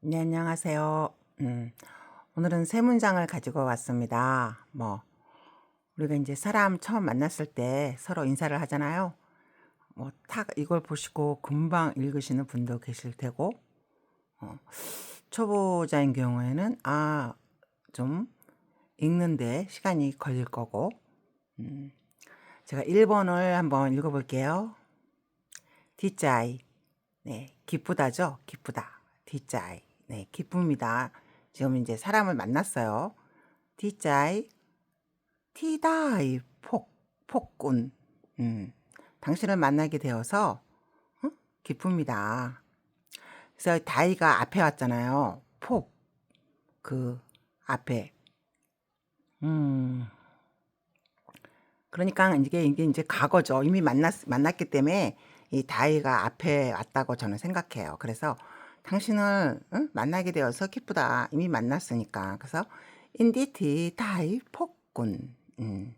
네, 안녕하세요. 음, 오늘은 세 문장을 가지고 왔습니다. 뭐, 우리가 이제 사람 처음 만났을 때 서로 인사를 하잖아요. 뭐, 탁 이걸 보시고 금방 읽으시는 분도 계실 테고, 어, 초보자인 경우에는, 아, 좀 읽는데 시간이 걸릴 거고, 음, 제가 1번을 한번 읽어볼게요. 디짜이. 네, 기쁘다죠? 기쁘다. 디짜이. 네, 기쁩니다. 지금 이제 사람을 만났어요. 디짜이. 티다이 폭, 폭군. 음, 당신을 만나게 되어서, 어? 기쁩니다. 그래서 다이가 앞에 왔잖아요. 폭. 그, 앞에. 음, 그러니까 이게, 이게 이제 과거죠. 이미 만났, 만났기 때문에 이 다이가 앞에 왔다고 저는 생각해요. 그래서 당신을 응? 만나게 되어서 기쁘다. 이미 만났으니까. 그래서 인디티 다이 폭군. 음,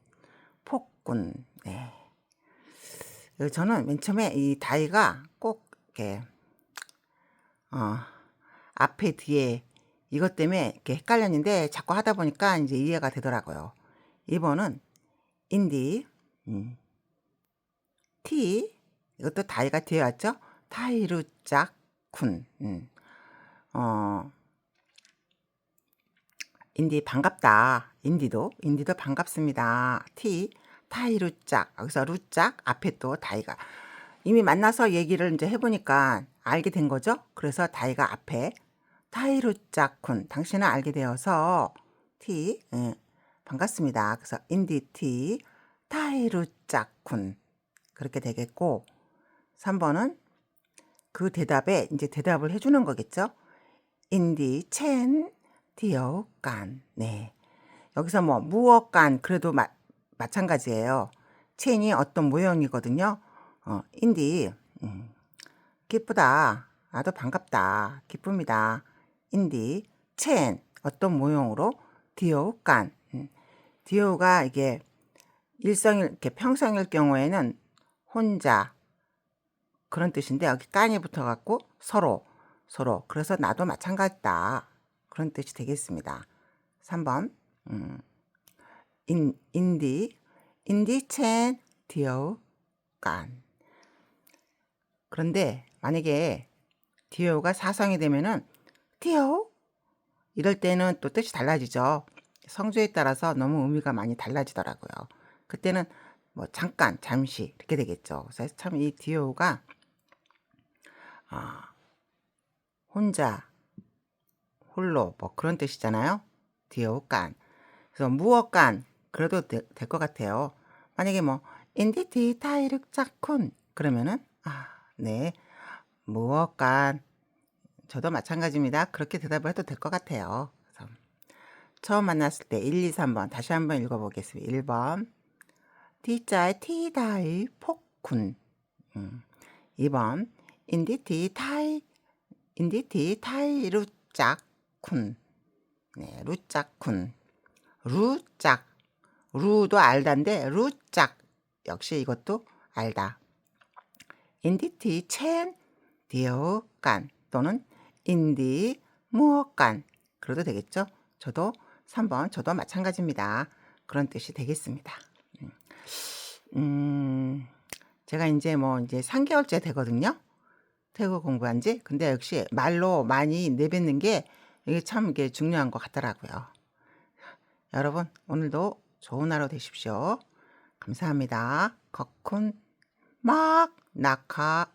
폭군. 네. 그 저는 맨 처음에 이 다이가 꼭 이렇게 어, 앞에 뒤에 이것 때문에 이렇게 헷갈렸는데 자꾸 하다 보니까 이제 이해가 되더라고요. 2번은 인디 음, 티 이것도 다이가 뒤에 왔죠? 타이루짝 군. 음. 어. 인디 반갑다. 인디도 인디도 반갑습니다. 티 타이 루짝 여기서 루짝 앞에 또 다이가 이미 만나서 얘기를 이제 해보니까 알게 된 거죠. 그래서 다이가 앞에 타이 루짝군 당신은 알게 되어서 티 예, 반갑습니다. 그래서 인디 티 타이 루짝군 그렇게 되겠고 3번은 그 대답에 이제 대답을 해주는 거겠죠. 인디 첸 디어 간 네 여기서 뭐 무엇간 그래도 마, 마찬가지예요. 첸이 어떤 모형이거든요. 어, 인디 음, 기쁘다. 나도 반갑다. 기쁩니다. 인디 첸 어떤 모형으로 디어간 음, 디오가 이게 일성일 이렇게 평성일 경우에는 혼자 그런 뜻인데 여기 깐이 붙어갖고 서로 서로 그래서 나도 마찬가지다 그런 뜻이 되겠습니다. 3번 음, 인, 인디 인디 첸 디오 깐 그런데 만약에 디오가 사성이 되면은 디오 이럴 때는 또 뜻이 달라지죠. 성조에 따라서 너무 의미가 많이 달라지더라고요. 그때는 뭐 잠깐, 잠시 이렇게 되겠죠. 그래서 참 이 디오가 아, 혼자, 홀로 뭐 그런 뜻이잖아요. 디오간. 그래서 무엇간 그래도 될 것 같아요. 만약에 뭐 인디티 타이륵 짝쿤 그러면은 아, 네. 무엇간 저도 마찬가지입니다. 그렇게 대답을 해도 될 것 같아요. 그래서 처음 만났을 때 1, 2, 3번 다시 한번 읽어보겠습니다. 1번 디자의 티다이 폭군 음. 2번 인디티 타이 인디티 타이 루짝쿤. 네, 루짝쿤. 루짝. 루도 알다인데 루짝. 역시 이것도 알다. 인디티 첸 디오간. 또는 인디 무엇간. 그래도 되겠죠? 저도 3번 저도 마찬가지입니다. 그런 뜻이 되겠습니다. 음, 음 제가 이제 뭐 이제 3개월째 되거든요 태국어 공부한 지. 근데 역시 말로 많이 내뱉는 게 이게 참 이게 중요한 것 같더라고요. 여러분, 오늘도 좋은 하루 되십시오. 감사합니다. 거쿤 막 낙하